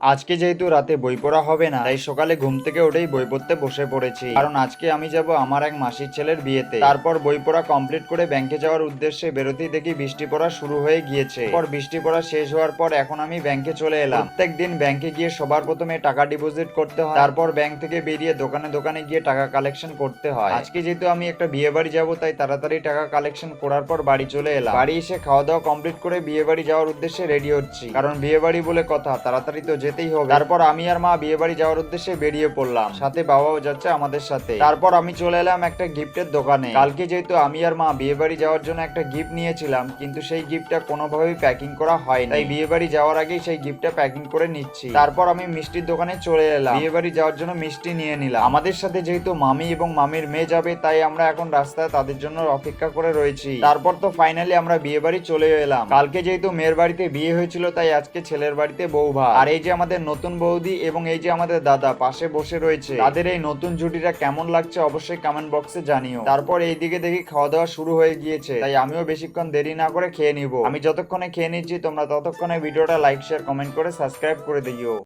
আজকে যেহেতু রাতে বই পড়া হবে না, তাই সকালে ঘুম থেকে উঠেই বই পড়তে বসে পড়েছি। কারণ আজকে আমি যাব আমার এক মাসির ছেলের বিয়েতে। তারপর বই পড়া কমপ্লিট করে ব্যাংকে যাওয়ার উদ্দেশ্যে বেরোতেই দেখি বৃষ্টি পড়া শুরু হয়ে গিয়েছে। পর বৃষ্টি পড়া শেষ হওয়ার পর এখন আমি ব্যাংকে চলে এলাম। প্রত্যেক দিন ব্যাংকে গিয়ে সবার প্রথমে টাকা ডিপোজিট করতে হয়। তারপর ব্যাংক থেকে বেরিয়ে দোকানে দোকানে গিয়ে টাকা কালেকশন করতে হয়। আজকে যেহেতু আমি একটা বিয়ে বাড়ি যাব, তাই তাড়াতাড়ি টাকা কালেকশন করার পর বাড়ি চলে এলাম। বাড়ি এসে খাওয়া দাওয়া কমপ্লিট করে বিয়ে বাড়ি যাওয়ার উদ্দেশ্যে রেডি হচ্ছি। কারণ বিয়ে বাড়ি বলে কথা, তাড়াতাড়ি তো যেতেই হবে। তারপর আমি আর মা বিয়ে বাড়ি যাওয়ার উদ্দেশ্যে বেরিয়ে পড়লাম। সাথে বাবাও যাচ্ছে আমাদের সাথে। তারপর আমি চলে এলাম একটা গিফটের দোকানে। কালকে যেহেতু আমি আর মা বিয়ে বাড়ি যাওয়ার জন্য একটা গিফট নিয়েছিলাম, কিন্তু সেই গিফটটা কোনোভাবেই প্যাকিং করা হয়নি। তাই বিয়ে বাড়ি যাওয়ার আগেই সেই গিফটটা প্যাকিং করে নিচ্ছি। তারপর আমি মিষ্টির দোকানে চলে এলাম। বিয়ে বাড়ি যাওয়ার জন্য মিষ্টি নিয়ে নিলাম। আমাদের সাথে যেহেতু মামি এবং মামির মেয়ে যাবে, তাই আমরা এখন রাস্তায় তাদের জন্য অপেক্ষা করে রয়েছি। তারপর তো ফাইনালি আমরা বিয়ে বাড়ি চলে এলাম। কালকে যেহেতু মেয়ের বাড়িতে বিয়ে হয়েছিল, তাই আজকে ছেলের বাড়িতে বউ ভাত। আর এই যে আমাদের নতুন বৌদি এবং এই যে আমাদের দাদা পাশে বসে রয়েছে, তাদের এই নতুন জুটিটা কেমন লাগছে অবশ্যই কমেন্ট বক্সে জানিও। তারপর এইদিকে দেখি খাওয়া দাওয়া শুরু হয়ে গিয়েছে, তাই আমিও বেশিক্ষণ দেরি না করে খেয়ে নিব। আমি যতক্ষণে খেয়ে নিচ্ছি, তোমরা ততক্ষণে ভিডিওটা লাইক শেয়ার কমেন্ট করে সাবস্ক্রাইব করে দিও।